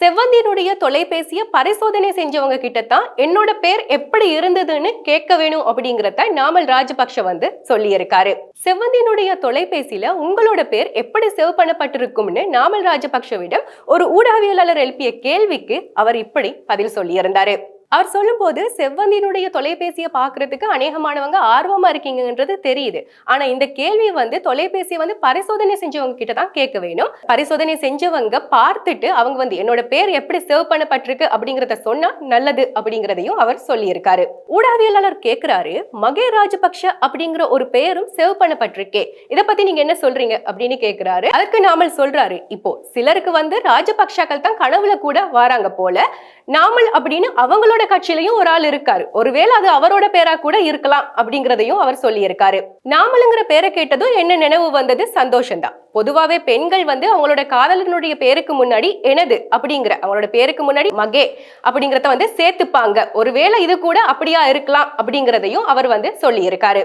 செவ்வந்தியினுடைய தொலைபேசியை பரிசோதனை செஞ்சவங்க கிட்ட தான் என்னோட பேர் எப்படி இருந்ததுன்னு கேட்க வேணும் அப்படிங்கிறத நாமல் ராஜபக்ஷ வந்து சொல்லியிருக்காரு. செவ்வந்தியினுடைய தொலைபேசியில உங்களோட பேர் எப்படி சேவ் பண்ணப்பட்டிருக்கும்னு நாமல் ராஜபக்ஷவிடம் ஒரு ஊடகவியலாளர் எழுப்பிய கேள்விக்கு அவர் இப்படி பதில் சொல்லியிருந்தாரு. அவர் சொல்லும்போது செவ்வந்தியினுடைய தொலைபேசியை பார்க்கறதுக்கு அநேகமானவங்க ஆர்வமா இருக்கீங்கன்றது தெரியுது. ஆனா இந்த கேள்வி வந்து தொலைபேசியை வந்து பரிசோதனை செஞ்சவங்க கிட்ட தான் கேட்க வேணும். பரிசோதனை செஞ்சவங்க பார்த்துட்டு அவங்க வந்து என்னோட பேர் எப்படி சேவ் பண்ணப்பட்டிருக்கு அப்படிங்கறத சொன்னா நல்லது அப்படிங்கறதையும் அவர் சொல்லியிருக்காரு. ஊடகவியலாளர் கேட்கிறாரு மகே ராஜபக்ஷ அப்படிங்கிற ஒரு பெயரும் சேவ் பண்ணப்பட்டிருக்கே. இத பத்தி நீங்க என்ன சொல்றீங்க அப்படின்னு கேட்கிறாரு அதுக்கு நாமல் சொல்றாரு இப்போ சிலருக்கு வந்து ராஜபக்ஷாக்கள் தான் கனவுல கூட வராங்க போல. நாமல் அப்படின்னு அவங்களோட கட்சியிலையும் ஒரு ஆள் இருக்காரு. ஒருவேளை அது அவரோட பேரா கூட இருக்கலாம் அப்படிங்கறதையும் அவர் சொல்லியிருக்காரு. நாமலுங்கிற பேரை கேட்டதும் என்ன நினைவு வந்தது? சந்தோஷம்தான். பொதுவாவே பெண்கள் வந்து அவங்களோட காதலனுடைய பேருக்கு முன்னாடி எனது அப்படிங்கிற அவங்களோட பேருக்கு முன்னாடி மகே அப்படிங்கறத வந்து சேர்த்துப்பாங்க. ஒருவேளை இது கூட அப்படியா இருக்கலாம் அப்படிங்கறதையும் அவர் வந்து சொல்லியிருக்காரு.